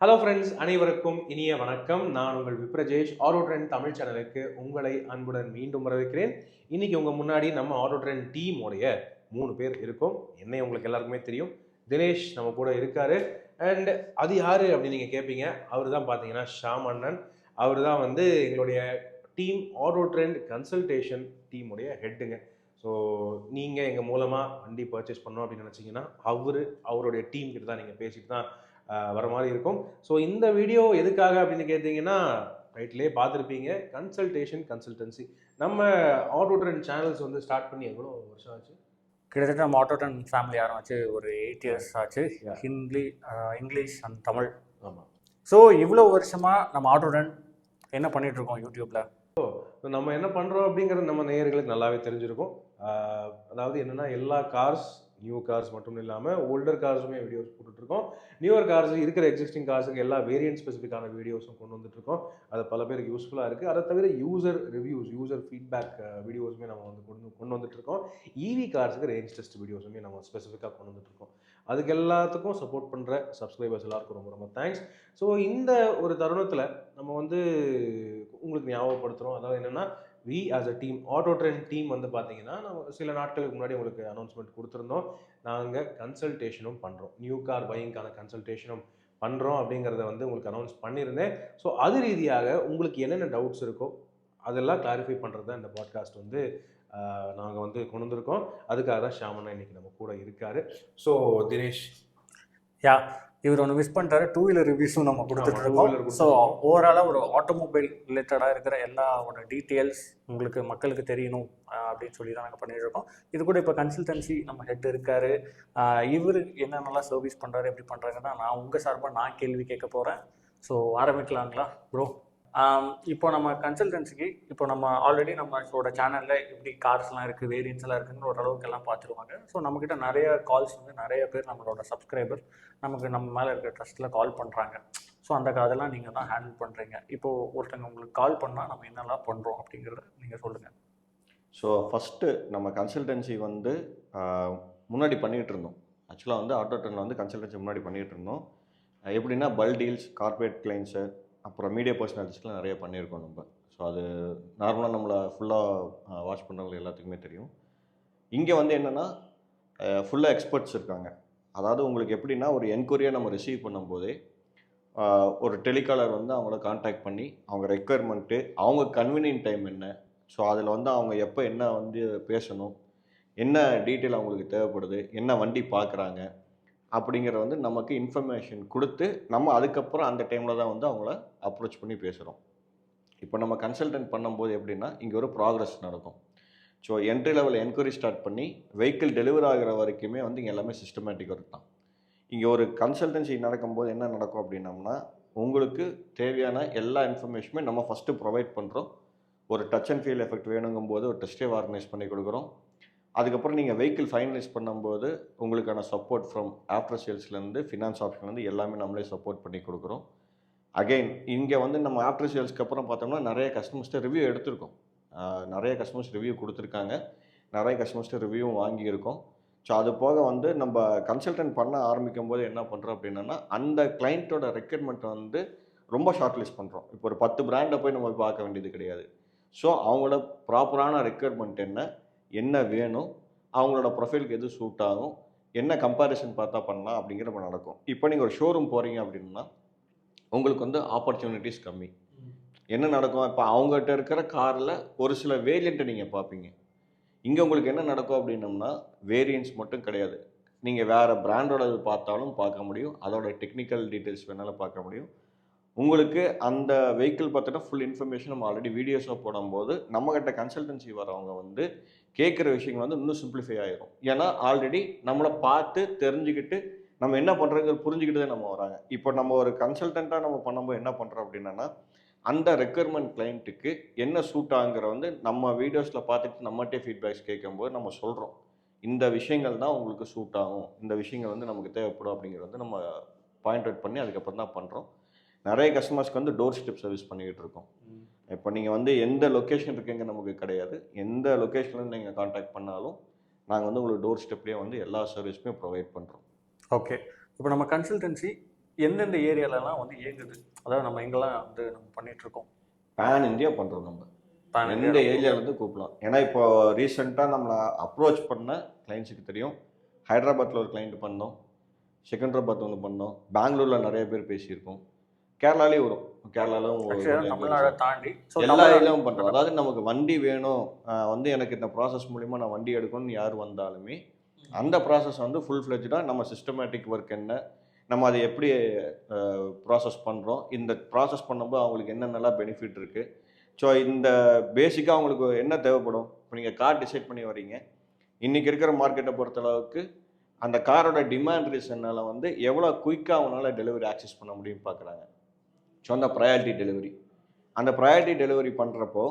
Hello friends அனைவருக்கும் இனிய வணக்கம். நான் உங்கள் விப்ரஜேஷ். ஆரோ ட்ரெண்ட் தமிழ் சேனலுக்கு உங்களை அன்புடன் மீண்டும் வரவேற்கிறேன். இன்னைக்கு உங்கள் முன்னாடி நம்ம ஆரோ ட்ரெண்ட் டீமுடைய மூணு பேர் இருக்கோம். என்னை உங்களுக்கு எல்லாருக்குமே தெரியும். தினேஷ் நம்ம கூட இருக்காரு. அண்ட் அது யாரு அப்படின்னு நீங்கள் கேட்பீங்க அவர் தான் பார்த்தீங்கன்னா ஷாம் அண்ணன் அவர் தான் வந்து எங்களுடைய டீம் ஆரோ ட்ரெண்ட் கன்சல்டேஷன் டீமுடைய ஹெட்டுங்க ஸோ நீங்கள் எங்கள் மூலமாக வண்டி பர்ச்சேஸ் பண்ணோம் அப்படின்னு நினச்சிங்கன்னா அவர் அவருடைய டீம் கிட்ட தான் நீங்கள் பேசிட்டு தான் வர மாதிரி இருக்கும். ஸோ இந்த வீடியோ எதுக்காக அப்படின்னு கேட்டிங்கன்னா ரைட்லேயே பார்த்துருப்பீங்க. கன்சல்டேஷன் கன்சல்டன்சி நம்ம ஆட்டோ ட்ரெண்ட் சேனல்ஸ் வந்து ஸ்டார்ட் பண்ணி எவ்வளோ வருஷம் ஆச்சு? கிட்டத்தட்ட நம்ம ஆட்டோடன் ஃபேமிலி ஆரம்பிச்சு ஒரு எயிட் இயர்ஸ் ஆச்சு. Hindi English and Tamil. ஆமாம் ஸோ இவ்வளோ வருஷமா நம்ம ஆட்டோடன் என்ன பண்ணிட்டு இருக்கோம் யூடியூப்ல ஸோ நம்ம என்ன பண்ணுறோம் அப்படிங்கிறது நம்ம நேயர்களுக்கு நல்லாவே தெரிஞ்சிருக்கும். அதாவது என்னென்னா எல்லா கார்ஸ் நியூ கார்ஸ் மட்டும் இல்லாமல் ஓல்டர் கார்ஸுமே வீடியோஸ் போட்டுட்ருக்கோம். நியூவர் கார்ஸ் இருக்கிற எக்ஸிஸ்டிங் கார்ஸுக்கு எல்லா வேரியன்ட் ஸ்பெசிஃபிக்கான வீடியோஸும் கொண்டு வந்துட்டுருக்கோம் அது பல பேருக்கு யூஸ்ஃபுல்லாக இருக்குது அதை தவிர யூசர் ரிவ்யூஸ் யூசர் ஃபீட்பேக் வீடியோஸுமே நம்ம வந்து கொண்டு கொண்டு வந்துட்டுருக்கோம் ஈவி கார்ஸுக்கு ரேஞ்ச் டெஸ்ட் வீடியோஸுமே நம்ம ஸ்பெசிஃபிக்காக கொண்டு வந்துட்டுருக்கோம் அதுக்கு எல்லாத்துக்கும் சப்போர்ட் பண்ணுற சப்ஸ்கிரைபர்ஸ் எல்லாருக்கும் ரொம்ப ரொம்ப தேங்க்ஸ் ஸோ இந்த ஒரு தருணத்தில் நம்ம வந்து உங்களுக்கு ஞாபகப்படுத்துகிறோம் அதாவது என்னென்னா we as a team auto trend team வந்து பார்த்தீங்கன்னா நம்ம சில நாட்களுக்கு முன்னாடி உங்களுக்கு அனௌன்ஸ்மெண்ட் கொடுத்துருந்தோம். நாங்கள் கன்சல்டேஷனும் பண்ணுறோம் நியூ கார் பையிங்கான கன்சல்டேஷனும் பண்ணுறோம் அப்படிங்கிறத வந்து உங்களுக்கு அனௌன்ஸ் பண்ணியிருந்தேன். ஸோ அது ரீதியாக உங்களுக்கு என்னென்ன டவுட்ஸ் இருக்கோ அதெல்லாம் கிளாரிஃபை பண்ணுறது தான் இந்த பாட்காஸ்ட் வந்து நாங்கள் வந்து கொண்டு வந்திருக்கோம். அதுக்காக தான் ஷாமண்ணா இன்றைக்கி நம்ம கூட இருக்காரு. ஸோ தினேஷ். யா இவர் ஒன்று மிஸ் பண்ணிட்டாரு டூ வீலர் ரிவ்யூஸும் நம்ம கொடுத்துட்டு இருக்கோம். ஸோ. ஓவராலாக ஒரு ஆட்டோமொபைல் ரிலேட்டடாக இருக்கிற எல்லாவோட டீட்டெயில்ஸ் உங்களுக்கு மக்களுக்கு தெரியணும் அப்படின்னு சொல்லி தான் நாங்கள் பண்ணிட்டு இருக்கோம். இது கூட இப்போ கன்சல்டன்சி நம்ம ஹெட் இருக்காரு. இவர் என்னென்னலாம் சர்வீஸ் பண்ணுறாரு எப்படி பண்ணுறாங்கன்னா நான் உங்கள் சார்பாக நான் கேள்வி கேட்க போகிறேன் ஸோ ஆரம்பிக்கலாங்களா ப்ரோ இப்போ நம்ம கன்சல்டன்சிக்கு இப்போ நம்ம ஆல்ரெடி நம்மளோட சேனலில் எப்படி கார்ஸ்லாம் இருக்குது வேரியன்ஸ்லாம் இருக்குதுன்னு இருக்குன்னு ஓரளவுக்கு எல்லாம் பார்த்துருவாங்க. ஸோ நம்மக்கிட்ட நிறைய கால்ஸ் வந்து நிறைய பேர் நம்மளோட சப்ஸ்கிரைபர் நமக்கு நம்ம மேலே இருக்கிற ட்ரஸ்ட்டில் கால் பண்ணுறாங்க ஸோ அந்த அதெல்லாம் நீங்கள் தான் ஹேண்டில் பண்ணுறீங்க இப்போது ஒருத்தங்க உங்களுக்கு கால் பண்ணால் நம்ம என்னெல்லாம் பண்ணுறோம் அப்படிங்கிறத நீங்கள் சொல்லுங்கள் ஸோ ஃபஸ்ட்டு நம்ம கன்சல்டன்சி வந்து முன்னாடி பண்ணிகிட்டு இருந்தோம். ஆக்சுவலாக வந்து ஆட்டோ டர்னில் வந்து கன்சல்டன்சி முன்னாடி பண்ணிகிட்டு இருந்தோம். எப்படின்னா பல் டீல்ஸ் கார்பரேட் கிளைண்ட்ஸு அப்புறம் மீடியா பர்சனாலிட்டிஸ்லாம் நிறைய பண்ணியிருக்கோம் நம்ம. ஸோ அது நார்மலாக நம்மளை ஃபுல்லாக வாட்ச் பண்ணுறவங்க எல்லாத்துக்குமே தெரியும். இங்கே வந்து என்னென்னா ஃபுல்லாக எக்ஸ்பர்ட்ஸ் இருக்காங்க. அதாவது உங்களுக்கு எப்படின்னா ஒரு என்கொயரியை நம்ம ரிசீவ் பண்ணும்போதே ஒரு டெலிகாலர் வந்து அவங்கள காண்டாக்ட் பண்ணி அவங்க ரெக்குயர்மெண்ட்டு அவங்க கன்வீனியன்ட் டைம் என்ன? ஸோ அதில் வந்து அவங்க எப்போ என்ன வந்து பேசணும்? என்ன டீட்டெயில் அவங்களுக்கு தேவைப்படுது? என்ன வண்டி பார்க்குறாங்க அப்படிங்கிற வந்து நமக்கு இன்ஃபர்மேஷன் கொடுத்து நம்ம அதுக்கப்புறம் அந்த டைமில் தான் வந்து அவங்கள அப்ரோச் பண்ணி பேசுகிறோம் இப்போ நம்ம கன்சல்டன்ட் பண்ணும்போது எப்படின்னா இங்கே ஒரு ப்ராக்ரஸ் நடக்கும். So entry level enquiry start பண்ணி வெஹிக்கிள் டெலிவர் ஆகிற வரைக்குமே வந்து இங்கே எல்லாமே சிஸ்டமேட்டிக் ஒர்க் தான். இங்கே ஒரு கன்சல்டன்சி நடக்கும்போது என்ன நடக்கும் அப்படின்னம்னா உங்களுக்கு தேவையான எல்லா இன்ஃபர்மேஷனுமே நம்ம ஃபஸ்ட்டு ப்ரொவைட் பண்ணுறோம் ஒரு டச் அண்ட் ஃபீல் எஃபெக்ட் வேணுங்கும் போது ஒரு டெஸ்டே ஆர்கனைஸ் பண்ணி கொடுக்குறோம். அதுக்கப்புறம் நீங்கள் வெஹிக்கிள் ஃபைனலைஸ் பண்ணும்போது உங்களுக்கான சப்போர்ட் ஃப்ரம் ஆஃப்டர் சேல்ஸ்லேருந்து ஃபினான்ஸ் ஆப்ஷன்லேருந்து எல்லாமே நம்மளே சப்போர்ட் பண்ணி கொடுக்குறோம். அகைன் இங்கே வந்து நம்ம ஆஃப்டர் சேல்ஸ்க்கு அப்புறம் பார்த்தோம்னா நிறைய கஸ்டமர்ஸ்ட்டு ரிவ்யூ எடுத்திருக்கோம். நிறைய கஸ்டமர்ஸ் ரிவ்யூ கொடுத்துருக்காங்க. நிறைய கஸ்டமர்ஸ்ட்டு ரிவ்யூவும் வாங்கியிருக்கோம். ஸோ அது போக வந்து நம்ம கன்சல்டன்ட் பண்ண ஆரம்பிக்கும் போது என்ன பண்ணுறோம் அப்படின்னா அந்த கிளைண்ட்டோட ரெக்யர்மெண்ட்டை வந்து ரொம்ப ஷார்ட் லிஸ்ட் பண்ணுறோம் இப்போ ஒரு பத்து பிராண்டை போய் நம்ம பார்க்க வேண்டியது கிடையாது. ஸோ அவங்களோட ப்ராப்பரான ரெக்யர்மெண்ட் என்ன? என்ன வேணும் அவங்களோட ப்ரொஃபைலுக்கு எது சூட் ஆகும் என்ன கம்பேரிசன் பார்த்தா பண்ணலாம் அப்படிங்கிற நம்ம நடக்கும். இப்போ நீங்கள் ஒரு ஷோரூம் போகிறீங்க அப்படின்னா உங்களுக்கு வந்து ஆப்பர்ச்சுனிட்டிஸ் கம்மி. என்ன நடக்கும்? இப்போ அவங்ககிட்ட இருக்கிற காரில் ஒரு சில வேரியண்ட்டை நீங்கள் பார்ப்பீங்க. இங்கே உங்களுக்கு என்ன நடக்கும் அப்படின்னம்னா வேரியன்ஸ் மட்டும் கிடையாது. நீங்கள் வேறு பிராண்டோட பார்த்தாலும் பார்க்க முடியும். அதோட டெக்னிக்கல் டீட்டெயில்ஸ் வேணாலும் பார்க்க முடியும். உங்களுக்கு அந்த வெஹிக்கிள் பார்த்துட்டா ஃபுல் இன்ஃபர்மேஷன் நம்ம ஆல்ரெடி வீடியோஸாக போடும்போது நம்மக்கிட்ட கன்சல்டன்சி வரவங்க வந்து கேட்குற விஷயங்கள் வந்து இன்னும் சிம்பிளிஃபை ஆகிரும் ஏன்னா ஆல்ரெடி நம்மளை பார்த்து தெரிஞ்சுக்கிட்டு நம்ம என்ன பண்ணுறங்கிறது புரிஞ்சுக்கிட்டு தான் நம்ம வராங்க. இப்போ நம்ம ஒரு கன்சல்டண்ட்டாக நம்ம பண்ணும்போது என்ன பண்ணுறோம் அப்படின்னா அந்த ரெக்குயர்மெண்ட் கிளைண்ட்டுக்கு என்ன சூட் ஆகுங்கிற வந்து நம்ம வீடியோஸில் பார்த்துட்டு நம்மகிட்டே ஃபீட்பேக்ஸ் கேட்கும்போது நம்ம சொல்கிறோம் இந்த விஷயங்கள் தான் உங்களுக்கு சூட் ஆகும். இந்த விஷயங்கள் வந்து நமக்கு தேவைப்படும் அப்படிங்கிறது வந்து நம்ம பாயிண்ட் அவுட் பண்ணி அதுக்கப்புறம் தான் பண்ணுறோம் நிறைய கஸ்டமர்ஸ்க்கு வந்து டோர் ஸ்டெப் சர்வீஸ் பண்ணிக்கிட்டு இருக்கோம். இப்போ நீங்கள் வந்து எந்த லொக்கேஷன் இருக்கீங்க நமக்கு கிடையாது. எந்த லொக்கேஷன்லேருந்து நீங்கள் காண்டாக்ட் பண்ணாலும் நாங்கள் வந்து உங்களுக்கு டோர் ஸ்டெப்லேயே வந்து எல்லா சர்வீஸுமே ப்ரொவைட் பண்ணுறோம் ஓகே இப்போ நம்ம கன்சல்டன்சி எந்தெந்த ஏரியாலலாம் வந்து இயங்குது? அதாவது நம்ம எங்கெல்லாம் வந்து நம்ம பண்ணிட்டு இருக்கோம். பேன் இந்தியா பண்ணுறோம் நம்ம. Pan எந்த. ஏரியாவிலேருந்து கூப்பிடலாம். ஏன்னா இப்போ ரீசெண்டாக நம்மளை அப்ரோச் பண்ண கிளைண்ட்ஸுக்கு தெரியும். ஹைதராபாத்தில் ஒரு கிளைண்ட் பண்ணோம். செகண்டராபாத் ஒன்று பண்ணோம். பெங்களூரில் நிறைய பேர் பேசியிருக்கோம். கேரளாலேயும் வரும். கேரளாலும் தமிழ்நாடை தாண்டி. எல்லா ஏரியாவும் பண்ணுறோம் அதாவது நமக்கு வண்டி வேணும். வந்து எனக்கு இந்த ப்ராசஸ் மூலிமா நான் வண்டி எடுக்கணும்னு யார் வந்தாலுமே அந்த ப்ராசஸ் வந்து ஃபுல் ஃப்ளெஜ்டாக நம்ம சிஸ்டமேட்டிக் ஒர்க் என்ன நம்ம அதை எப்படி ப்ராசஸ் பண்ணுறோம் இந்த ப்ராசஸ் பண்ணும்போது அவங்களுக்கு என்னென்னலாம் பெனிஃபிட் இருக்குது ஸோ இந்த பேசிக்காக அவங்களுக்கு என்ன தேவைப்படும்? இப்போ நீங்கள் கார் டிசைட் பண்ணி வரீங்க இன்றைக்கி இருக்கிற மார்க்கெட்டை பொறுத்தளவுக்கு அந்த காரோட டிமாண்ட் ரீசனால் வந்து எவ்வளோ குயிக்காக அவங்களால டெலிவரி ஆக்சஸ் பண்ண முடியும்னு பார்க்குறாங்க ஸோ அந்த ப்ரையாரிட்டி டெலிவரி அந்த ப்ரையாரிட்டி டெலிவரி பண்ணுறப்போ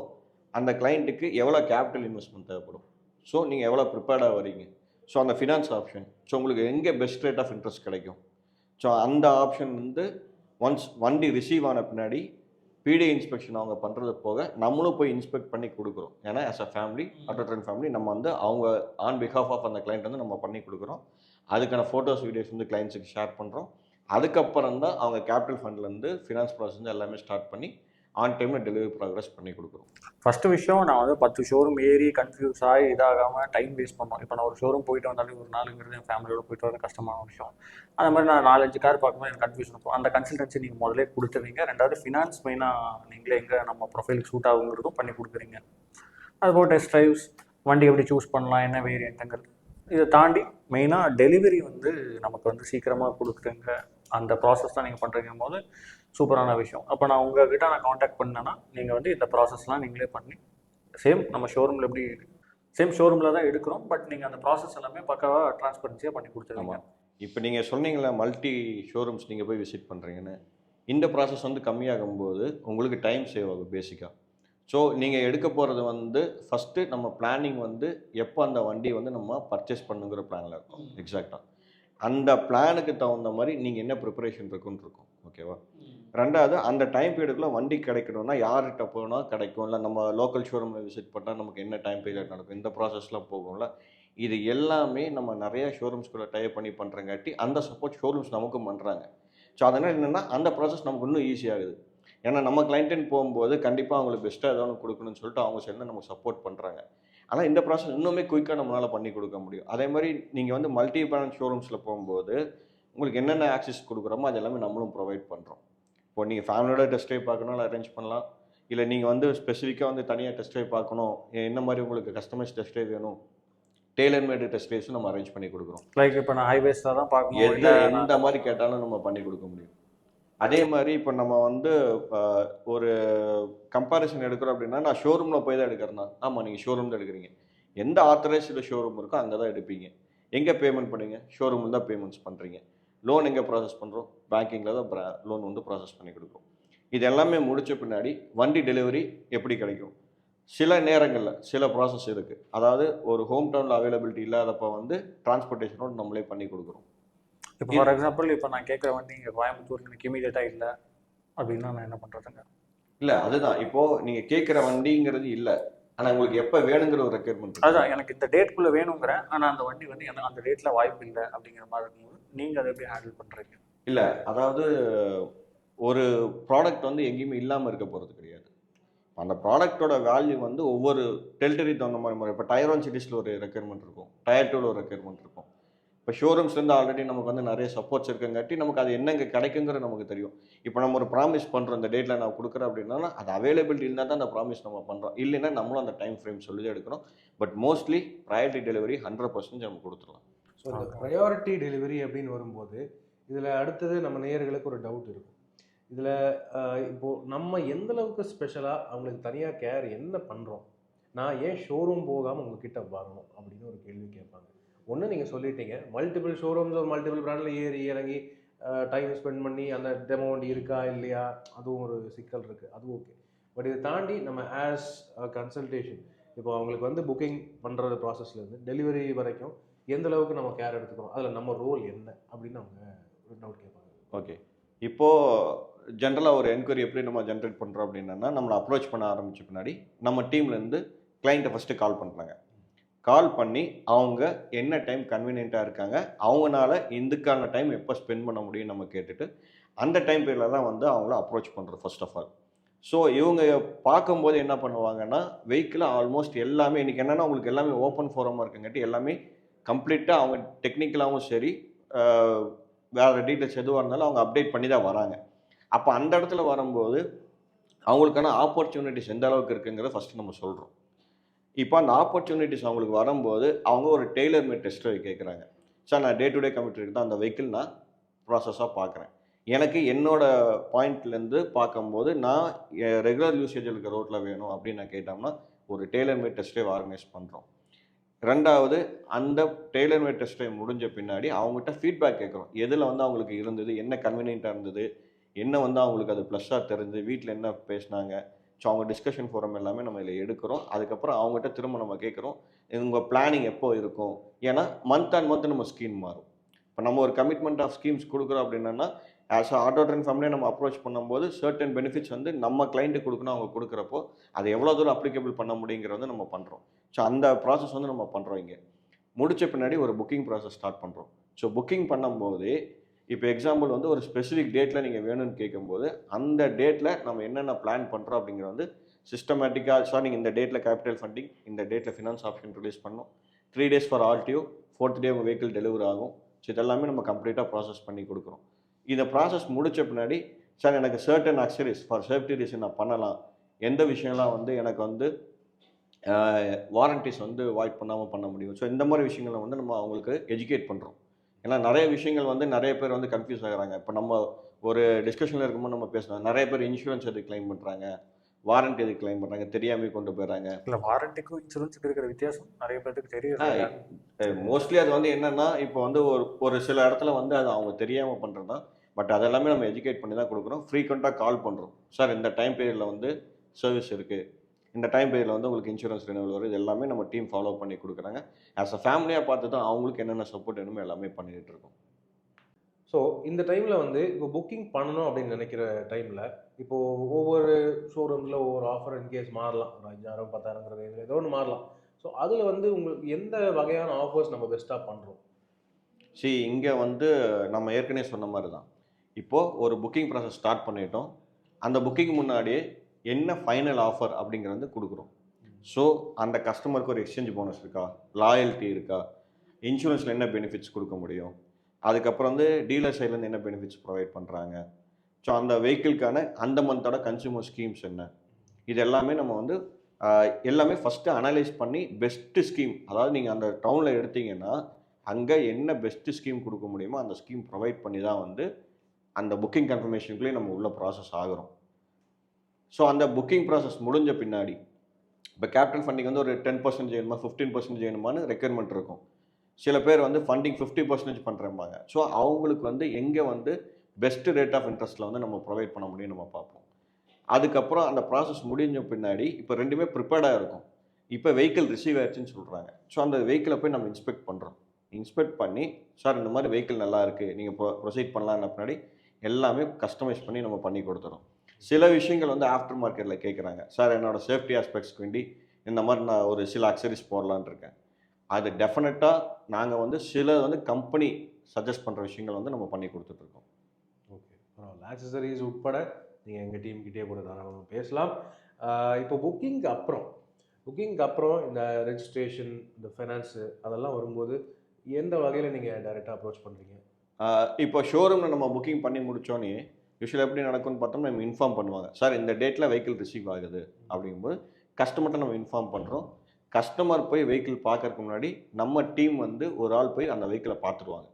அந்த கிளைண்ட்டுக்கு எவ்வளோ கேபிட்டல் இன்வெஸ்ட்மெண்ட் தேவைப்படும்? ஸோ நீங்கள் எவ்வளோ ப்ரிப்பேர்டாக வரீங்க ஸோ அந்த ஃபினான்ஸ் ஆப்ஷன் ஸோ உங்களுக்கு எங்கே பெஸ்ட் ரேட் ஆஃப் இன்ட்ரெஸ்ட் கிடைக்கும்? ஸோ அந்த ஆப்ஷன் வந்து ஒன்ஸ் வண்டி ரிசீவ் ஆன பின்னாடி பிடி இன்ஸ்பெக்ஷன் அவங்க பண்ணுறது போக நம்மளும் போய் இன்ஸ்பெக்ட் பண்ணி கொடுக்குறோம். ஏன்னா as a family auto trend family நம்ம வந்து அவங்க ஆன் பிஹாஃப் ஆஃப் அந்த கிளைண்ட் வந்து நம்ம பண்ணி கொடுக்குறோம். அதுக்கான ஃபோட்டோஸ் வீடியோஸ் வந்து கிளைண்ட்ஸுக்கு ஷேர் பண்ணுறோம் அதுக்கப்புறம் தான் அவங்க கேபிட்டல் ஃபண்ட்லேருந்து ஃபினான்ஸ் ப்ராசஸ் எல்லாமே ஸ்டார்ட் பண்ணி ஆன் டைமில் டெலிவரி ப்ராக்ரஸ் பண்ணி கொடுக்குறோம். ஃபஸ்ட்டு விஷயம் நான் வந்து பத்து ஷோரூம் ஏறி கன்ஃபியூஸ் ஆகி இதாகாமல் டைம் வேஸ்ட் பண்ணோம் இப்போ நான் ஒரு ஷோரூம் போயிட்டு வந்தாலே ஒரு நாளுங்கிறது என் ஃபேமிலியோட போயிட்டு வர கஷ்டமான விஷயம். அந்த மாதிரி நான் நாலஞ்சு கார் பார்க்கும்போது எனக்கு கன்ஃபியூஷன் இருக்கும். அந்த கன்சல்டன்சி நீங்கள் முதல்ல கொடுத்துருவீங்க ரெண்டாவது ஃபினான்ஸ் மெயினாக நீங்களே எங்கே நம்ம ப்ரொஃபைலுக்கு சூட் ஆகுங்கிறதும் பண்ணி கொடுக்குறீங்க. அதுபோல் டெஸ்ட் ட்ரைவ்ஸ் வண்டி எப்படி சூஸ் பண்ணலாம் என்ன வேரியண்ட்டுங்கிறது இதை தாண்டி மெயினாக டெலிவரி வந்து நமக்கு வந்து சீக்கிரமாக கொடுக்குறங்க அந்த ப்ராசஸ் தான் நீங்கள் பண்ணுறீங்க போது சூப்பரான விஷயம். அப்போ நான் உங்ககிட்ட நான் காண்டாக்ட் பண்ணேன்னா நீங்கள் வந்து இந்த ப்ராசஸ்லாம் நீங்களே பண்ணி சேம் நம்ம ஷோரூமில் எப்படி சேம் ஷோரூமில் தான் எடுக்கிறோம் பட் நீங்கள் அந்த ப்ராசஸ் எல்லாமே பக்காவாக டிரான்ஸ்பரன்சியாக பண்ணி கொடுத்துருவீங்க. ஆமாம் இப்போ நீங்கள் சொன்னீங்களே மல்டி ஷோரூம்ஸ் நீங்கள் போய் விசிட் பண்ணுறீங்கன்னு இந்த ப்ராசஸ் வந்து கம்மியாகும்போது உங்களுக்கு டைம் சேவ் ஆகும் பேசிக்காக ஸோ நீங்கள் எடுக்க போகிறது வந்து ஃபஸ்ட்டு நம்ம பிளானிங் வந்து எப்போ அந்த வண்டி வந்து நம்ம பர்ச்சேஸ் பண்ணுங்கிற பிளானில் இருக்கும். எக்ஸாக்டாக அந்த பிளானுக்கு தகுந்த மாதிரி நீங்கள் என்ன ப்ரிப்பரேஷன் இருக்குன்னு இருக்கும் ஓகேவா ரெண்டாவது அந்த டைம் பீரியடுக்குள்ள வண்டி கிடைக்கணும்னா யார்கிட்ட போனால் கிடைக்கும். இல்லை நம்ம லோக்கல் ஷோரூமில் விசிட் பண்ணால் நமக்கு என்ன டைம் பீரியட் நடக்கும்? இந்த ப்ராசஸ்லாம் போகும்ல. இது எல்லாமே நம்ம நிறைய ஷோரூம்ஸ்குள்ளே டைப் பண்ணி பண்ணுறங்காட்டி அந்த சப்போர்ட் ஷோரூம்ஸ் நமக்கும் பண்ணுறாங்க ஸோ அதனால் என்னென்னா அந்த ப்ராசஸ் நமக்கு இன்னும் ஈஸியாகுது ஏன்னா நம்ம கிளைண்ட்டுன்னு போகும்போது கண்டிப்பாக அவங்களுக்கு பெஸ்ட்டாக ஏதாவது ஒன்று கொடுக்கணும்னு சொல்லிட்டு அவங்க சேர்ந்து நமக்கு சப்போர்ட் பண்ணுறாங்க ஆனால் இந்த ப்ராசஸ் இன்னுமே குயிக்காக நம்மளால் பண்ணி கொடுக்க முடியும். அதே மாதிரி நீங்கள் வந்து மல்டி பிராண்ட் ஷோரூம்ஸில் போகும்போது உங்களுக்கு என்னென்ன ஆக்சஸ் கொடுக்குறோமோ அது எல்லாமே நம்மளும் ப்ரொவைட் பண்ணுறோம் இப்போ நீங்கள் ஃபேமிலியோட டெஸ்ட் ட்ரைவ் பார்க்கணும் அரேஞ்ச் பண்ணலாம். இல்லை நீங்கள் வந்து ஸ்பெசிஃபிக்காக வந்து தனியாக டெஸ்ட் ட்ரைவ் பார்க்கணும். என்ன மாதிரி உங்களுக்கு கஸ்டமைஸ் டெஸ்ட் ட்ரைவ் வேணும்? டெய்லர் மேடு டெஸ்ட் ட்ரைவ்ஸும் நம்ம அரேஞ்ச் பண்ணி கொடுக்குறோம். லைக் இப்போ நான் ஹைவேஸில் தான் பார்க்கணும். எந்த மாதிரி கேட்டாலும் நம்ம பண்ணி கொடுக்க முடியும். அதே மாதிரி இப்போ நம்ம வந்து ஒரு கம்பாரிசன் எடுக்கிறோம் அப்படின்னா நான் ஷோரூமில் போய் தான் எடுக்கிறேன்னா ஆமாம் நீங்கள் ஷோரூம் தான் எடுக்கிறீங்க. எந்த ஆத்தரைஸ்டு ஷோரூம் இருக்கோ அங்கே தான் எடுப்பீங்க. எங்கே பேமெண்ட் பண்ணுவீங்க? ஷோரூமில் தான் பேமெண்ட்ஸ் பண்ணுறீங்க லோன் எங்கே ப்ராசஸ் பண்ணுறோம் பேங்கிங்கில் தான் லோன் வந்து ப்ராசஸ் பண்ணி கொடுக்கும். இது எல்லாமே முடித்த பின்னாடி வண்டி டெலிவரி எப்படி கிடைக்கும்? சில நேரங்களில் சில ப்ராசஸ் இருக்குது அதாவது ஒரு ஹோம் டவுனில் அவைலபிலிட்டி இல்லாதப்போ வந்து டிரான்ஸ்போர்ட்டேஷனோடு நம்மளே பண்ணி கொடுக்குறோம். இப்போ ஃபார் எக்ஸாம்பிள் இப்போ நான் கேட்குற வண்டி இங்கே கோயம்புத்தூர் எனக்கு இமீடியட்டாக இல்லை அப்படின்னா நான் என்ன பண்ணுறதுங்க இல்ல அதுதான். இப்போ நீங்க கேட்குற வண்டிங்கிறது இல்ல. ஆனா உங்களுக்கு எப்ப வேணுங்கிற ஒரு ரெக்யர்மெண்ட் அதுதான் எனக்கு இந்த டேட்குள்ளே வேணுங்கிறேன் ஆனால் அந்த வண்டி வந்து எனக்கு அந்த டேட்டில் வாய்ப்பு இல்லை அப்படிங்கிற மாதிரி இருக்கும்போது நீங்கள் அதை எப்படி ஹேண்டில் பண்ணுறீங்க இல்ல அதாவது ஒரு ப்ராடக்ட் வந்து எங்கேயுமே இல்லாம இருக்க போறது கிடையாது. அந்த ப்ராடக்ட்டோட வேல்யூ வந்து ஒவ்வொரு டெரிட்டரி தகுந்த மாதிரி மாதிரி இப்போ டயர் ஒன் சிட்டிஸில் ஒரு ரெக்யர்மெண்ட் இருக்கும். டயர் டூவில் ஒரு ரெக்யர்மெண்ட் இருக்கும். இப்போ ஷோரூம்ஸ்லேருந்து ஆல்ரெடி நமக்கு வந்து நிறைய சப்போர்ட்ஸ் இருக்கங்காட்டி நமக்கு அது என்னங்க கிடைக்குங்கிற நமக்கு தெரியும். இப்போ நம்ம ஒரு ப்ராமிஸ் பண்ணுறோம் இந்த டேட்டில் நான் கொடுக்குறேன் அப்படின்னா அது அவைலபிலிட்டி இருந்தால் தான் அந்த ப்ராமிஸ் நம்ம பண்ணுறோம் இல்லைன்னா நம்மளும் அந்த டைம் ஃப்ரேம் சொல்லி எடுக்கிறோம் but mostly priority delivery hundred percentage நம்ம கொடுத்துடலாம். ஸோ இந்த ப்ரையாரிட்டி டெலிவரி அப்படின்னு வரும்போது இதில் அடுத்தது நம்ம நேயர்களுக்கு ஒரு டவுட் இருக்கும். இதில் இப்போது நம்ம எந்த அளவுக்கு ஸ்பெஷலாக அவங்களுக்கு தனியாக கேர் என்ன பண்ணுறோம் நான் ஏன் ஷோரூம் போகாமல் உங்ககிட்ட வரணும் அப்படின்னு ஒரு கேள்வி கேட்பாங்க. ஒன்று நீங்கள் சொல்லிட்டீங்க. மல்டிபிள் ஷோரூம்ஸ் ஒரு மல்டிபிள் பிராண்டில் ஏறி இறங்கி டைம் ஸ்பெண்ட் பண்ணி அந்த டெமோ வண்டி இருக்கா இல்லையா? அதுவும் ஒரு சிக்கல் இருக்குது அது ஓகே பட் இதை தாண்டி நம்ம ஆஸ் கன்சல்டேஷன் இப்போ அவங்களுக்கு வந்து புக்கிங் பண்ணுற ப்ராசஸ்லேருந்து டெலிவரி வரைக்கும் எந்த அளவுக்கு நம்ம கேர் எடுத்துக்கிறோம் அதில் நம்ம ரோல் என்ன அப்படின்னு அவங்க டவுட் கேட்பாங்க. ஓகே இப்போது ஜென்ரலாக ஒரு என்கொயரி எப்படி நம்ம ஜென்ரேட் பண்ணுறோம் அப்படின்னா நம்மளை அப்ரோச் பண்ண ஆரம்பித்த பின்னாடி நம்ம டீம்லேருந்து கிளைண்ட்டை ஃபஸ்ட்டு கால் பண்ணுறாங்க கால் பண்ணி அவங்க என்ன டைம் கன்வீனியண்ட்டாக இருக்காங்க அவங்களால இதுக்கான டைம் எப்போ ஸ்பெண்ட் பண்ண முடியும் நம்ம கேட்டுட்டு அந்த டைம் பீரியடில் தான் வந்து அவங்கள அப்ரோச் பண்ணுறது ஃபர்ஸ்ட் ஆஃப் ஆல் ஸோ இவங்க பார்க்கும்போது என்ன பண்ணுவாங்கன்னா வெஹிக்கிள் ஆல்மோஸ்ட் எல்லாமே இன்றைக்கி என்னென்னா உங்களுக்கு எல்லாமே ஓப்பன் ஃபோரமாக இருக்குங்காட்டி எல்லாமே கம்ப்ளீட்டாக அவங்க டெக்னிக்கலாகவும் சரி வேறு டீட்டெயில்ஸ் எதுவாக இருந்தாலும் அவங்க அப்டேட் பண்ணி தான் வராங்க. அப்போ அந்த இடத்துல வரும்போது அவங்களுக்கான ஆப்பர்ச்சுனிட்டிஸ் எந்த அளவுக்கு இருக்குங்கிறத ஃபஸ்ட்டு நம்ம சொல்கிறோம் இப்போ அந்த ஆப்பர்ச்சுனிட்டிஸ் அவங்களுக்கு வரும்போது அவங்க ஒரு டெய்லர் மேட் டெஸ்ட்டை கேட்குறாங்க சார் நான் டே டு டே கம்ப்யூட்டருக்கு தான் அந்த வெஹிக்கிள் நான் ப்ராசஸாக பார்க்குறேன் எனக்கு என்னோட பாயிண்ட்லேருந்து பார்க்கும்போது நான் ரெகுலர் யூசேஜ் இருக்க ரோட்டில் வேணும் அப்படின்னு நான் கேட்டோம்னா ஒரு டெய்லர் மேட் டெஸ்ட்டே ஆர்கனைஸ் பண்ணுறோம் ரெண்டாவது அந்த டெய்லர் மேட் டெஸ்ட்டை முடிஞ்ச பின்னாடி அவங்ககிட்ட ஃபீட்பேக் கேட்குறோம் எதில் வந்து அவங்களுக்கு இருந்தது என்ன கன்வீனியண்ட்டாக இருந்தது என்ன வந்து அவங்களுக்கு அது ப்ளஸ்ஸாக தெரிஞ்சு வீட்டில் என்ன பேசினாங்க ஸோ அவங்க டிஸ்கஷன் ஃபோரம் எல்லாமே நம்ம இதில் எடுக்கிறோம். அதுக்கப்புறம் அவங்ககிட்ட திரும்ப நம்ம கேட்குறோம். உங்கள் பிளானிங் எப்போ இருக்கும்? ஏன்னா மந்த் அண்ட் மந்த் நம்ம ஸ்கீம் மாறும். இப்போ நம்ம ஒரு கமிட்மெண்ட் ஆஃப் ஸ்கீம்ஸ் கொடுக்குறோம் அப்படின்னா ஆஸ் அ ஆட்டோ ட்ரெயின் ஃபேமிலியை நம்ம அப்ரோச் பண்ணும்போது சர்டன் பெனிஃபிட்ஸ் வந்து நம்ம கிளைண்ட்டு கொடுக்கணும் அவங்க கொடுக்குறப்போ அதை எவ்வளோ தூரம் அப்ளிகபிள் பண்ண முடியுங்கிறத நம்ம பண்ணுறோம் ஸோ அந்த ப்ராசஸ் வந்து நம்ம பண்ணுறோம் இங்கே. முடிச்ச பின்னாடி ஒரு புக்கிங் ப்ராசஸ் ஸ்டார்ட் பண்ணுறோம் ஸோ புக்கிங் பண்ணும்போது இப்போ எக்ஸாம்பிள் வந்து ஒரு ஸ்பெசிஃபிக் டேட்டில் நீங்கள் வேணும்னு கேட்கும்போது அந்த டேட்டில் நம்ம என்னென்ன பிளான் பண்ணுறோம் அப்படிங்கிறது வந்து சிஸ்டமேட்டிக்காக சார் நீங்கள் இந்த டேட்டில் கேபிட்டல் ஃபண்டிங் இந்த டேட்டில் ஃபினான்ஸ் ஆப்ஷன் ரிலீஸ் பண்ணணும். Three days for ஆல்டியூ fourth day உங்கள் வெஹிக்கிள் டெலிவரி ஆகும். ஸோ இதெல்லாமே நம்ம கம்ப்ளீட்டாக ப்ராசஸ் பண்ணி கொடுக்குறோம். இதை ப்ராசஸ் முடித்த பின்னாடி சார் எனக்கு certain accessories for safety reason நான் பண்ணலாம். எந்த விஷயம்லாம் வந்து எனக்கு வந்து வாரண்டிஸ் வந்து வாய்ட் பண்ணாமல் பண்ண முடியும். ஸோ இந்த மாதிரி விஷயங்களை வந்து நம்ம அவங்களுக்கு எஜுகேட் பண்ணுறோம் ஏன்னா நிறைய விஷயங்கள் வந்து நிறைய பேர் வந்து கன்ஃபியூஸ் ஆகுறாங்க. இப்போ நம்ம ஒரு டிஸ்கஷனில் இருக்கும்போது நம்ம பேசணும் நிறைய பேர் இன்சூரன்ஸ் எதுக்கு கிளைம் பண்ணுறாங்க வாரண்டி எதுக்கு கிளைம் பண்ணுறாங்க தெரியாமல் கொண்டு போயிடுறாங்க. இல்லை வாரண்டிக்கும் இன்சூரன்ஸுக்கு இருக்கிற வித்தியாசம் நிறைய பேருக்கு தெரியும் மோஸ்ட்லி அது வந்து என்னன்னா இப்போ வந்து ஒரு ஒரு சில இடத்துல வந்து அது அவங்க தெரியாமல் பண்ணுறது தான் பட் அதெல்லாமே நம்ம எஜுகேட் பண்ணி தான் கொடுக்குறோம். ஃப்ரீக்வெண்ட்டாக கால் பண்ணுறோம் சார் இந்த டைம் பீரியடில் வந்து சர்வீஸ் இருக்குது இந்த டைம் பீரியடில் வந்து உங்களுக்கு இன்சூரன்ஸ் ரினிவல் வரும். இது எல்லாமே நம்ம டீம் ஃபாலோ பண்ணி கொடுக்குறாங்க. ஆஸ் அ ஃபேமிலியாக பார்த்து தான் அவங்களுக்கு என்னென்ன சப்போர்ட் வேணுமோ எல்லாமே பண்ணிட்டு இருக்கோம். ஸோ இந்த டைமில் வந்து இப்போ புக்கிங் பண்ணணும் அப்படின்னு நினைக்கிற டைமில் இப்போ ஒவ்வொரு ஷோரூமில் ஒவ்வொரு ஆஃபர் இன்கேஸ் மாறலாம். ஒரு அஞ்சாயிரம் பத்தாயிரங்கிறது இதில் ஏதோ ஒன்று மாறலாம். ஸோ அதில் வந்து உங்களுக்கு எந்த வகையான ஆஃபர்ஸ் நம்ம பெஸ்ட்டாக பண்ணுறோம் சி இங்கே வந்து நம்ம ஏற்கனவே சொன்ன மாதிரி தான் இப்போது ஒரு புக்கிங் ப்ராசஸ் ஸ்டார்ட் பண்ணிட்டோம். அந்த புக்கிங் முன்னாடியே என்ன ஃபைனல் ஆஃபர் அப்படிங்கிறது வந்து கொடுக்குறோம். ஸோ அந்த கஸ்டமருக்கு ஒரு எக்ஸ்சேஞ்ச் போனஸ் இருக்கா? லாயல்ட்டி இருக்கா? இன்சூரன்ஸில் என்ன பெனிஃபிட்ஸ் கொடுக்க முடியும்? அதுக்கப்புறம் வந்து டீலர் சைட்லேருந்து என்ன பெனிஃபிட்ஸ் ப்ரொவைட் பண்ணுறாங்க ஸோ அந்த வெஹிக்கிள்க்கான அந்த மந்தோட கன்சூமர் ஸ்கீம்ஸ் என்ன? இது எல்லாமே நம்ம வந்து எல்லாமே ஃபஸ்ட்டு அனலைஸ் பண்ணி பெஸ்ட்டு ஸ்கீம் அதாவது நீங்கள் அந்த டவுனில் எடுத்தீங்கன்னா அங்கே என்ன பெஸ்ட்டு ஸ்கீம் கொடுக்க முடியுமோ அந்த ஸ்கீம் ப்ரொவைட் பண்ணி தான் வந்து அந்த புக்கிங் கன்ஃபர்மேஷனுக்குள்ளேயே நம்ம உள்ள ப்ராசஸ் ஆகிறோம். ஸோ அந்த புக்கிங் ப்ராசஸ் முடிஞ்ச பின்னாடி இப்போ கேபிட்டல் ஃபண்டிங் வந்து ஒரு டென் பர்சன்ட் வேணுமா ஃபிஃப்டீன் பர்சன்ட் வேணுமான்னு ரெக்யர்மெண்ட் இருக்கும். சில பேர் வந்து ஃபண்டிங் ஃபிஃப்டி பர்சன்டேஜ் பண்ணுறம்பாங்க ஸோ அவங்களுக்கு வந்து எங்கே வந்து பெஸ்ட் ரேட் ஆஃப் இன்ட்ரெஸ்ட்டில் வந்து நம்ம ப்ரொவைட் பண்ண முடியும் நம்ம பார்ப்போம். அதுக்கப்புறம் அந்த ப்ராசஸ் முடிஞ்ச பின்னாடி இப்போ ரெண்டுமே ப்ரிப்பேர்டாக இருக்கும். இப்போ வெஹிக்கிள் ரிசீவ் ஆயிடுச்சுன்னு சொல்கிறாங்க ஸோ அந்த வெஹிக்கிளை போய் நம்ம இன்ஸ்பெக்ட் பண்ணுறோம் இன்ஸ்பெக்ட் பண்ணி சார் இந்த மாதிரி வெஹிக்கிள் நல்லா இருக்குது நீங்கள் ப்ரொ ப்ரொசீட் பண்ணலான்னு பின்னாடி எல்லாமே கஸ்டமைஸ் பண்ணி நம்ம பண்ணி கொடுத்துறோம். சில விஷயங்கள் வந்து ஆஃப்டர் மார்க்கெட்டில் கேட்குறாங்க சார் என்னோட சேஃப்டி ஆஸ்பெக்ட்ஸ்க்கு வேண்டி இந்த மாதிரி நான் ஒரு சில அக்சரிஸ் போடலான்னு இருக்கேன். அது டெஃபினட்டாக நாங்கள் வந்து சில வந்து கம்பெனி சஜஸ்ட் பண்ணுற விஷயங்கள் வந்து நம்ம பண்ணி கொடுத்துட்ருக்கோம் ஓகே. பரவாயில்ல. ஆக்சசரிஸ் உட்பட நீங்கள் எங்கள் டீம் கிட்டே கூட தாராளமாக பேசலாம். இப்போ புக்கிங்க்கு அப்புறம் புக்கிங்க்கு அப்புறம் இந்த ரெஜிஸ்ட்ரேஷன் இந்த ஃபைனான்ஸு அதெல்லாம் வரும்போது எந்த வகையில் நீங்கள் டைரெக்டாக அப்ரோச் பண்ணுறீங்க இப்போ ஷோரூமில் நம்ம புக்கிங் பண்ணி முடிச்சோன்னே யூஸ்வலாக எப்படி நடக்கும்னு பார்த்தோம்னா நம்ம இன்ஃபார்ம் பண்ணுவாங்க. சார் இந்த டேட்டில் வெஹிக்கிள் ரிசீவ் ஆகுது. அப்படிங்கும்போது கஸ்டமர்கிட்ட நம்ம இன்ஃபார்ம் பண்ணுறோம் கஸ்டமர் போய் வெஹிக்கிள் பார்க்கறதுக்கு முன்னாடி நம்ம டீம் வந்து ஒரு ஆள் போய் அந்த வெஹிக்கிளை பார்த்துருவாங்க.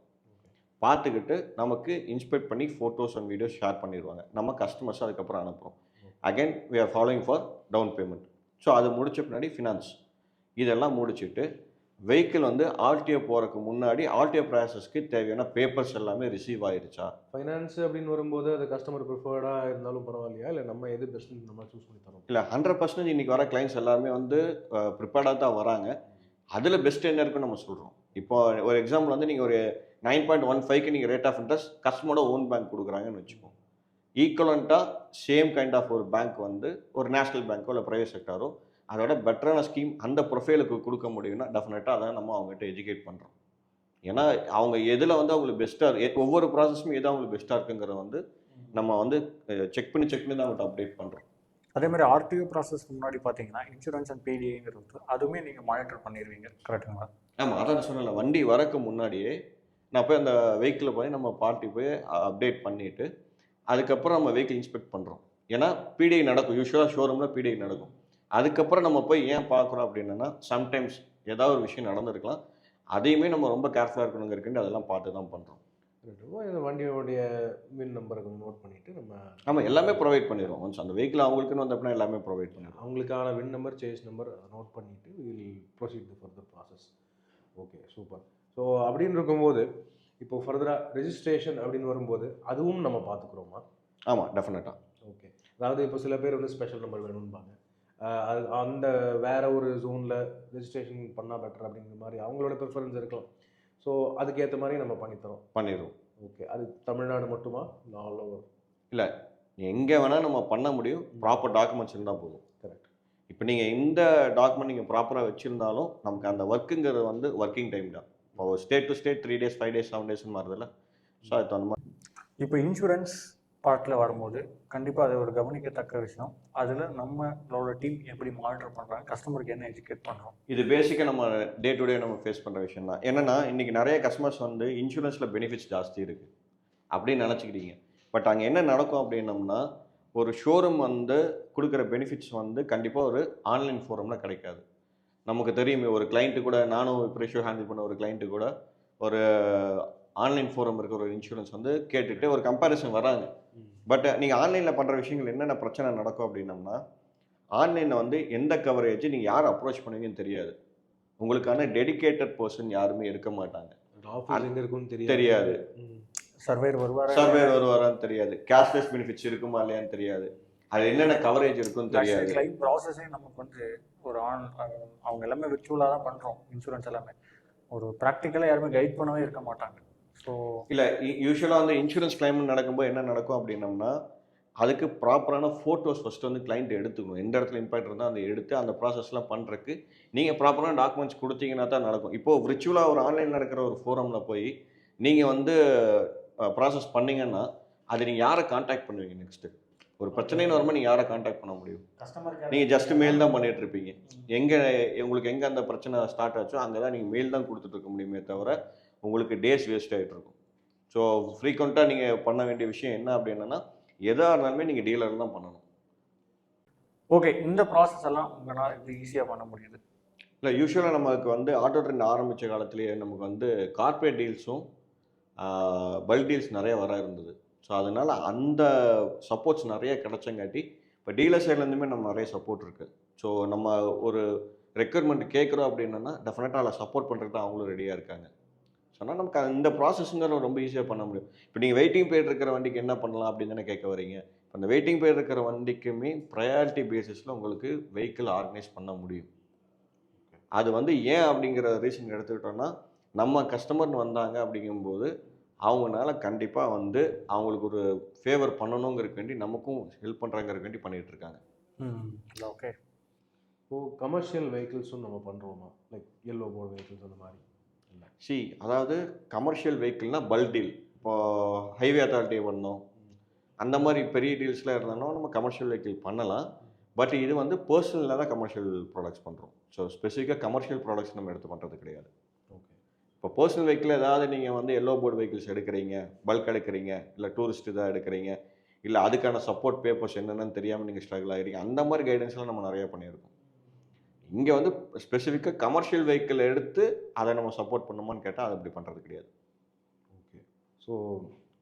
பார்த்துக்கிட்டு நமக்கு இன்ஸ்பெக்ட் பண்ணி ஃபோட்டோஸ் அண்ட் வீடியோஸ் ஷேர் பண்ணிடுவாங்க. நம்ம கஸ்டமர்ஸ் அதுக்கப்புறம் அனுப்புகிறோம் again we are following for down payment so அது முடிச்ச பின்னாடி ஃபினான்ஸ் இதெல்லாம் முடிச்சுட்டு வெஹிக்கிள் வந்து ஆர்டிஓ போகிறதுக்கு முன்னாடி ஆர்டிஓ ப்ராசஸ்க்கு தேவையான பேப்பர்ஸ் எல்லாமே ரிசீவ் ஆயிருச்சா? ஃபைனான்ஸ் அப்படின்னு வரும்போது அது கஸ்டமர் ப்ரிஃபர்டாக இருந்தாலும் பரவாயில்லையா? இல்லை நம்ம எது பெஸ்ட்னு நம்ம சூஸ் பண்ணி தரோம் இல்லை ஹண்ட்ரட் பர்சன்டேஜ் இன்றைக்கி வர கிளைண்ட்ஸ் எல்லாருமே வந்து ப்ரிப்பேர்டாக தான் வராங்க. அதில் பெஸ்ட் என்ன இருக்குன்னு நம்ம சொல்கிறோம் இப்போ ஒரு எக்ஸாம்பிள் வந்து நீங்கள் ஒரு நைன் பாயிண்ட் ஒன் ஃபைவ்க்கு நீங்கள் ரேட் ஆஃப் இன்ட்ரெஸ்ட் கஸ்டமரோட ஓன் பேங்க் கொடுக்குறாங்கன்னு வச்சுக்கோங்க ஈக்குவலண்ட்டாக சேம் கைண்ட் ஆஃப் ஒரு பேங்க் வந்து ஒரு நேஷனல் பேங்க்கோ இல்லை ப்ரைவேட் செக்டாரோ அதோட பெட்டரான ஸ்கீம் அந்த ப்ரொஃபைலுக்கு கொடுக்க முடியும்னா டெஃபினட்டாக அதை நம்ம அவங்ககிட்ட எஜுகேட் பண்ணுறோம் ஏன்னா அவங்க எதில் வந்து அவங்களுக்கு பெஸ்ட்டாக ஒவ்வொரு ப்ராசஸும் எது அவங்களுக்கு பெஸ்ட்டாக இருக்குங்கிறத வந்து நம்ம வந்து செக் பண்ணி செக் பண்ணி தான் அவங்கள்ட்ட அப்டேட் பண்ணுறோம் அதே மாதிரி ஆர்டிஓ ப்ராசஸ் முன்னாடி பார்த்தீங்கன்னா இன்சூரன்ஸ் அண்ட் பிடிஐங்கிறது அதுவுமே நீங்கள் மானிட்டர் பண்ணிடுவீங்க கரெக்டுங்களா ஆமாம் அதான் சொன்னல வண்டி வரக்கு முன்னாடியே நான் போய் அந்த வெஹிக்கிளில் போய் நம்ம பார்ட்டி போய் அப்டேட் பண்ணிவிட்டு அதுக்கப்புறம் நம்ம வெஹிக்கிள் இன்ஸ்பெக்ட் பண்ணுறோம் ஏன்னா பிடிஐ நடக்கும் யூஸ்வலாக ஷோரூமில் பிடிஐ நடக்கும். அதுக்கப்புறம் நம்ம போய் ஏன் பார்க்குறோம் அப்படின்னா சம்டைம்ஸ் ஏதாவது ஒரு விஷயம் நடந்திருக்கலாம். அதையுமே நம்ம ரொம்ப கேர்ஃபுல்லாக இருக்கணுங்கிறதுக்கு அதெல்லாம் பார்த்து தான் பண்ணுறோம் இந்த வண்டியோடைய மின் நம்பரை கொஞ்சம் நோட் பண்ணிட்டு நம்ம ஆமாம் எல்லாமே ப்ரொவைட் பண்ணிடுவோம் ஒன்ஸ் அந்த வெஹிக்கிள் அவங்களுக்குன்னு வந்த அப்படின்னா எல்லாமே ப்ரொவைட் பண்ணிடுவோம் அவங்களுக்கான VIN number chassis number note பண்ணிட்டு will proceed the further process okay super so அப்படின்னு இருக்கும்போது இப்போ ஃபர்தராக ரெஜிஸ்ட்ரேஷன் அப்படின்னு வரும்போது அதுவும் நம்ம பார்த்துக்குறோமா? ஆமாம் டெஃபினட்டாக ஓகே அதாவது இப்போ சில பேர் வந்து ஸ்பெஷல் நம்பர் வேணும்பாங்க. அது அந்த வேற ஒரு ஜோனில் ரெஜிஸ்ட்ரேஷன் பண்ணால் பெட்டர் அப்படிங்கிற மாதிரி அவங்களோட ப்ரிஃபரன்ஸ் இருக்கலாம். ஸோ அதுக்கேற்ற மாதிரி நம்ம பண்ணித்தரோம். பண்ணிடுவோம் ஓகே அது தமிழ்நாடு மட்டுமா? இல்லை ஆல் ஓவர் எங்கே வேணால் நம்ம பண்ண முடியும். ப்ராப்பர் டாக்குமெண்ட்ஸ் இருந்தால் போதும். கரெக்ட் இப்போ நீங்கள் இந்த டாக்குமெண்ட் நீங்கள் ப்ராப்பராக வச்சுருந்தாலும் நமக்கு அந்த ஒர்க்குங்கிறது வந்து ஒர்க்கிங் டைம் தான். இப்போ state to state three days five days seven டேஸ்னு மாறுதில்ல ஸோ அது தகுந்த மாதிரி இப்போ இன்சூரன்ஸ் பார்ட்டில் வரும்போது கண்டிப்பாக அது ஒரு கவனிக்கத்தக்க விஷயம். அதில் நம்மளோட டீம் எப்படி மானிட்டர் பண்ணுறாங்க கஸ்டமருக்கு என்ன எஜுகேட் பண்ணுறோம் இது பேசிக்காக நம்ம டே டு டே நம்ம ஃபேஸ் பண்ணுற விஷயம் தான். என்னென்னா இன்றைக்கி நிறைய கஸ்டமர்ஸ் வந்து இன்சூரன்ஸில் பெனிஃபிட்ஸ் ஜாஸ்தி இருக்குது அப்படின்னு நினச்சிக்கிட்டீங்க. பட் அங்கே என்ன நடக்கும் அப்படின்னம்னா ஒரு ஷோரூம் வந்து கொடுக்குற பெனிஃபிட்ஸ் வந்து கண்டிப்பாக ஒரு ஆன்லைன் ஃபோரமில் கிடைக்காது. நமக்கு தெரியுமே ஒரு கிளைண்ட்டு கூட நானும் இப்போ ஹேண்டில் பண்ண ஒரு கிளைண்ட்டு கூட ஒரு ஆன்லைன் ஃபோரம் இருக்கிற ஒரு இன்சூரன்ஸ் வந்து கேட்டுட்டு ஒரு கம்பேரிசன் வராங்க பட் நீங்கள் ஆன்லைனில் பண்ணுற விஷயங்கள் என்னென்ன பிரச்சனை நடக்கும் அப்படின்னம்னா ஆன்லைனில் வந்து எந்த கவரேஜ் நீங்கள் யார் அப்ரோச் பண்ணுவீங்கன்னு தெரியாது. உங்களுக்கான டெடிகேட்டட் பர்சன் யாருமே இருக்க மாட்டாங்க. தெரியாது. சர்வேர் வருவார்? சர்வேர் வருவாரான்னு தெரியாது. கேஷ்லெஸ் பெனிஃபிட்ஸ் இருக்குமா இல்லையான்னு தெரியாது. அது என்னென்ன கவரேஜ் இருக்குன்னு தெரியாது. கிளைம் ப்ராசஸே நமக்கு வந்து ஒரு ஆன் அவங்க எல்லாமே விர்ச்சுவலாக தான் பண்ணுறோம் இன்சூரன்ஸ் எல்லாமே. ஒரு ப்ராக்டிக்கலாக யாருமே கைட் பண்ணவே இருக்க மாட்டாங்க. ஸோ இல்லை யூஸ்வலாக வந்து இன்சூரன்ஸ் கிளைம் நடக்கும்போது என்ன நடக்கும் அப்படின்னம்னா அதுக்கு ப்ராப்பரான ஃபோட்டோஸ் ஃபஸ்ட்டு வந்து கிளைண்ட் எடுத்துக்கணும். எந்த இடத்துல இம்பாக்ட் இருந்தால் அந்த எடுத்து அந்த ப்ராசஸ்லாம் பண்ணுறதுக்கு நீங்கள் ப்ராப்பரான டாக்குமெண்ட்ஸ் கொடுத்தீங்கன்னா தான் நடக்கும். இப்போது விர்ச்சுவலாக ஒரு ஆன்லைன் நடக்கிற ஒரு ஃபோரமில் போய் நீங்கள் வந்து ப்ராசஸ் பண்ணீங்கன்னா அது நீங்கள் யாரை காண்டாக்ட் பண்ணுவீங்க நெக்ஸ்ட்டு ஒரு பிரச்சனைன்னு வரும்போது நீங்கள் யாரை காண்டாக்ட் பண்ண முடியும்? நீங்கள் ஜஸ்ட் மெயில் தான் பண்ணிட்டு இருப்பீங்க. எங்கே உங்களுக்கு எங்கே அந்த பிரச்சனை ஸ்டார்ட் ஆச்சோ அங்கே தான் நீங்கள் மெயில் தான் கொடுத்துட்டு இருக்க முடியுமே தவிர உங்களுக்கு டேஸ் வேஸ்ட் ஆகிட்டு இருக்கும் ஸோ ஃப்ரீக்வெண்ட்டாக நீங்கள் பண்ண வேண்டிய விஷயம் என்ன அப்படின்னா எதாக இருந்தாலுமே நீங்கள் டீலர் தான் பண்ணணும். ஓகே இந்த ப்ராசஸ் எல்லாம் உங்களால் இது ஈஸியாக பண்ண முடியுது? இல்லை யூஸ்வலாக நமக்கு வந்து ஆட்டோ ட்ரெண்ட் ஆரம்பித்த காலத்திலேயே நமக்கு வந்து கார்ப்பரேட் டீல்ஸும் பல்க் டீல்ஸ் நிறைய வர இருந்தது. ஸோ அதனால் அந்த சப்போர்ட்ஸ் நிறைய கிடைச்சங்காட்டி இப்போ டீலர் சைட்லேருந்துமே நம்ம நிறைய சப்போர்ட் இருக்குது ஸோ நம்ம ஒரு ரெக்யர்மெண்ட் கேட்குறோம் அப்படின்னா டெஃபினட்டாக அதில் சப்போர்ட் பண்ணுறதுக்கு தான் அவங்களும் ரெடியாக இருக்காங்க. ஸோ ஆனால் நமக்கு இந்த ப்ராசஸ்ங்கிறது ரொம்ப ஈஸியாக பண்ண முடியும். இப்போ நீங்கள் வெயிட்டிங் பேர் இருக்கிற வண்டிக்கு என்ன பண்ணலாம் அப்படின்னு தானே கேட்க வரீங்க இப்போ அந்த வெயிட்டிங் பேர் இருக்கிற வண்டிக்குமே ப்ரையாரிட்டி பேசிஸில் உங்களுக்கு வெஹிக்கிள் ஆர்கனைஸ் பண்ண முடியும். அது வந்து ஏன் அப்படிங்கிற ரீசன் எடுத்துக்கிட்டோம்னா நம்ம கஸ்டமர்னு வந்தாங்க அப்படிங்கும்போது அவங்கனால கண்டிப்பாக வந்து அவங்களுக்கு ஒரு ஃபேவர் பண்ணணுங்கிறதுக்கு வேண்டி நமக்கும் ஹெல்ப் பண்ணுறாங்கிறதுக்கு வேண்டி பண்ணிகிட்டு இருக்காங்க. ம். ஓகே இப்போது கமர்ஷியல் வெஹிக்கிள்ஸும் நம்ம பண்ணுறோமா லைக் எல்லோ போர்டு வெஹிக்கிள்ஸ் அந்த மாதிரி. சி அதாவது கமர்ஷியல் வெஹிக்கிள்னா பல்க் டீல் இப்போ ஹைவே அத்தாரிட்டி பண்ணோம். அந்த மாதிரி பெரிய டீல்ஸ்லாம் இருந்தோம்னா நம்ம கமர்ஷியல் வெஹிக்கிள் பண்ணலாம். பட் இது வந்து பர்சனலில் தான் கமர்ஷியல் ப்ராடக்ட்ஸ் பண்ணுறோம் ஸோ ஸ்பெசிஃபிக்காக கமர்ஷியல் ப்ராடக்ட்ஸ் நம்ம எடுத்து பண்ணுறது கிடையாது. ஓகே இப்போ பர்சனல் வெஹிக்கிள் ஏதாவது நீங்கள் வந்து எல்லோ போர்டு வெஹிக்கிள்ஸ் எடுக்கிறீங்க பல்க் எடுக்கிறீங்க இல்லை டூரிஸ்ட் இதாக எடுக்கிறீங்க இல்லை அதுக்கான சப்போர்ட் பேப்பர்ஸ் என்னென்னு தெரியாமல் நீங்கள் ஸ்ட்ரகிள் ஆகிறீங்க அந்த மாதிரி கைடன்ஸ்லாம் நம்ம நிறைய பண்ணியிருக்கோம். இங்கே வந்து ஸ்பெசிஃபிக்காக கமர்ஷியல் வெஹிக்கிள் எடுத்து அதை நம்ம சப்போர்ட் பண்ணுமான்னு கேட்டால் அது அப்படி பண்ணுறது கிடையாது. ஓகே ஸோ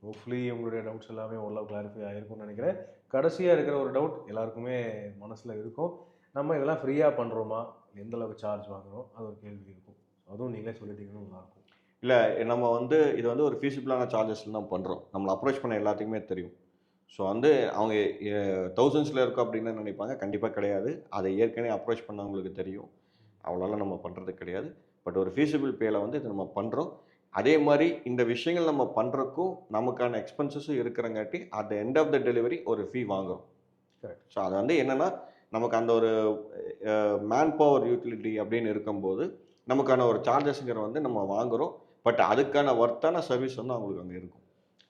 ஹோப்ஃபுல்லி உங்களுடைய டவுட்ஸ் எல்லாமே ஓரளவு கிளாரிஃபை ஆகிருக்கும்னு நினைக்கிறேன். கடைசியாக இருக்கிற ஒரு டவுட் எல்லாருக்குமே மனசில் இருக்கும். நம்ம இதெல்லாம் ஃப்ரீயாக பண்ணுறோமா எந்த அளவுக்கு சார்ஜ் வாங்குறோம்? அது ஒரு கேள்வி இருக்கும். அதுவும் நீங்களே சொல்லிட்டீங்கன்னா நல்லாயிருக்கும் இல்லை நம்ம வந்து இது வந்து ஒரு ஃபீஸிபிளான சார்ஜஸ் தான் பண்ணுறோம் நம்மளை அப்ரோச் பண்ண எல்லாத்துக்குமே தெரியும். ஸோ வந்து அவங்க தௌசண்ட்ஸில் இருக்கும் அப்படின்னு நினைப்பாங்க. கண்டிப்பாக கிடையாது. அதை ஏற்கனவே அப்ரோச் பண்ணவங்களுக்கு தெரியும். அவ்வளோலாம் நம்ம பண்ணுறது கிடையாது. பட் ஒரு ஃபீஸிபிள் பேல வந்து இது நம்ம பண்ணுறோம் அதே மாதிரி இந்த விஷயங்கள் நம்ம பண்ணுறக்கும் நமக்கான எக்ஸ்பென்சஸும் இருக்கிறங்காட்டி at the end of the delivery ஒரு ஃபீ வாங்குறோம். Correct. ஸோ அது வந்து என்னென்னா நமக்கு அந்த ஒரு மேன் பவர் யூட்டிலிட்டி அப்படின்னு இருக்கும்போது நமக்கான ஒரு சார்ஜஸ்ங்கிற வந்து நம்ம வாங்குறோம். பட் அதுக்கான ஒர்த்தான சர்வீஸ் வந்து அவங்களுக்கு அங்கே இருக்கும்.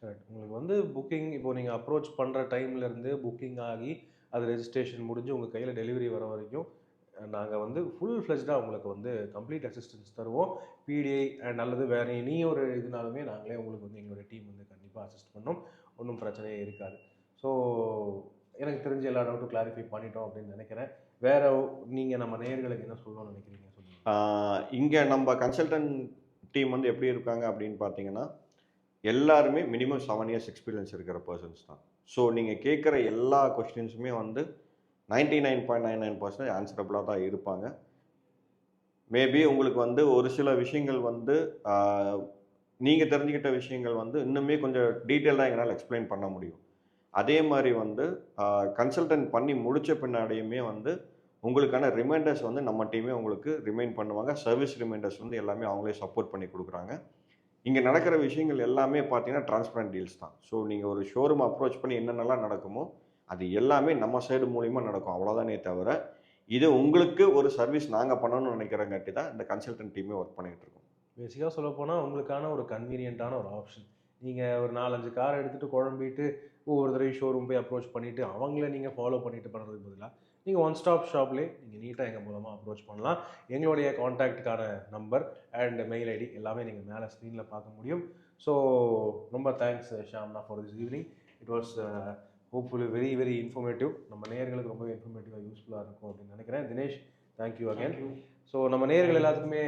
ரைட் உங்களுக்கு வந்து புக்கிங் இப்போ நீங்கள் அப்ரோச் பண்ணுற டைம்லேருந்து புக்கிங் ஆகி அது ரெஜிஸ்ட்ரேஷன் முடிஞ்சு உங்கள் கையில் டெலிவரி வர வரைக்கும் நாங்கள் வந்து ஃபுல் ஃப்ளெஜ்டாக உங்களுக்கு வந்து கம்ப்ளீட் அசிஸ்டன்ஸ் தருவோம். பிடிஐ அண்ட் அல்லது வேறு இனி ஒரு இதுனாலுமே நாங்களே உங்களுக்கு வந்து எங்களுடைய டீம் வந்து கண்டிப்பாக அசிஸ்ட் பண்ணோம். ஒன்றும் பிரச்சனையே இருக்காது. ஸோ எனக்கு தெரிஞ்ச எல்லா டவுட்டும் கிளாரிஃபை பண்ணிட்டோம் அப்படின்னு நினைக்கிறேன். வேற நீங்கள் நம்ம நேயர்களுக்கு என்ன சொல்லணும்னு நினைக்கிறீங்க? சொல்லுங்கள் இங்கே நம்ம கன்சல்டன்ட் டீம் வந்து எப்படி இருக்காங்க அப்படின்னு பார்த்தீங்கன்னா எல்லாருமே மினிமம் செவன் இயர்ஸ் எக்ஸ்பீரியன்ஸ் இருக்கிற பர்சன்ஸ் தான். ஸோ நீங்கள் கேட்குற எல்லா கொஸ்டின்ஸுமே வந்து ninety nine point nine nine percentage ஆன்சரபிளாக தான் இருப்பாங்க. மேபி உங்களுக்கு வந்து ஒரு சில விஷயங்கள் வந்து நீங்கள் தெரிஞ்சுக்கிட்ட விஷயங்கள் வந்து இன்னுமே கொஞ்சம் டீட்டெயிலாக எங்களால் எக்ஸ்பிளைன் பண்ண முடியும். அதே மாதிரி வந்து கன்சல்டன்ட் பண்ணி முடித்த பின்னாடியுமே வந்து உங்களுக்கான ரிமைண்டர்ஸ் வந்து நம்ம டீமே உங்களுக்கு ரிமைண்ட் பண்ணுவாங்க. சர்வீஸ் ரிமைண்டர்ஸ் வந்து எல்லாமே அவங்களே சப்போர்ட் பண்ணி கொடுக்குறாங்க. இங்கே நடக்கிற விஷயங்கள் எல்லாமே பார்த்தீங்கன்னா டிரான்ஸ்பரண்ட் டீல்ஸ் தான். ஸோ நீங்கள் ஒரு ஷோரூம் அப்ரோச் பண்ணி என்னென்னலாம் நடக்குமோ அது எல்லாமே நம்ம சைடு மூலிமா நடக்கும். அவ்வளோதானே தவிர இது உங்களுக்கு ஒரு சர்வீஸ் நாங்கள் பண்ணணும்னு நினைக்கிறங்காட்டி தான் இந்த கன்சல்டன்ட் டீமே ஒர்க் பண்ணிகிட்டு இருக்கோம். பேசிக்காக சொல்ல போனால் உங்களுக்கான ஒரு கன்வீனியண்ட்டான ஒரு ஆப்ஷன் நீங்கள் ஒரு நாலஞ்சு கார் எடுத்துகிட்டு குழம்பிட்டு ஒவ்வொரு தடவையும் ஷோரூம் போய் அப்ரோச் பண்ணிவிட்டு அவங்கள நீங்கள் ஃபாலோ பண்ணிட்டு பண்ணுறதுக்கு பதிலாக நீங்கள் ஒன் ஸ்டாப் ஷாப்லேயே நீங்கள் நீட்டாக எங்கள் மூலமாக அப்ரோச் பண்ணலாம். எங்களுடைய காண்டாக்டுக்கான நம்பர் அண்ட் மெயில் ஐடி எல்லாமே நீங்கள் மேலே ஸ்க்ரீனில் பார்க்க முடியும். ஸோ ரொம்ப thanks Shamna for this evening it was hopefully very very informative நம்ம நேயர்களுக்கு ரொம்பவே இன்ஃபர்மேட்டிவாக யூஸ்ஃபுல்லாக இருக்கும் அப்படின்னு நினைக்கிறேன். தினேஷ் தேங்க்யூ அகேன் ஸோ நம்ம நேயர்கள் எல்லாத்துக்குமே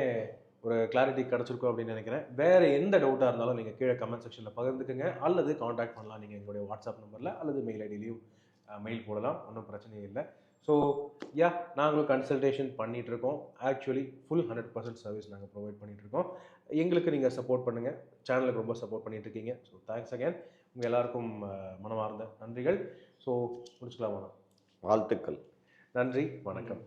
ஒரு கிளாரிட்டி கிடச்சிருக்கும் அப்படின்னு நினைக்கிறேன். வேறு எந்த டவுட்டாக இருந்தாலும் நீங்கள் கீழே கமெண்ட் செக்ஷனில் பகிர்ந்துக்குங்க. அல்லது காண்டாக்ட் பண்ணலாம். நீங்கள் எங்களுடைய வாட்ஸ்அப் நம்பரில் அல்லது மெயில் ஐடியிலையும் மெயில் போடலாம். ஒன்றும் பிரச்சனையே இல்லை. ஸோ யா நாங்களும் கன்சல்டேஷன் பண்ணிகிட்டு இருக்கோம் actually full hundred percent service நாங்கள் ப்ரொவைட் பண்ணிகிட்டு இருக்கோம் எங்களுக்கு நீங்கள் சப்போர்ட் பண்ணுங்கள் சேனலுக்கு ரொம்ப சப்போர்ட் பண்ணிட்டு இருக்கீங்க ஸோ தேங்க்ஸ் அகேன் உங்கள் எல்லாருக்கும் மனமார்ந்த நன்றிகள். ஸோ முடிச்சுக்கலாமா வாழ்த்துக்கள். நன்றி வணக்கம்.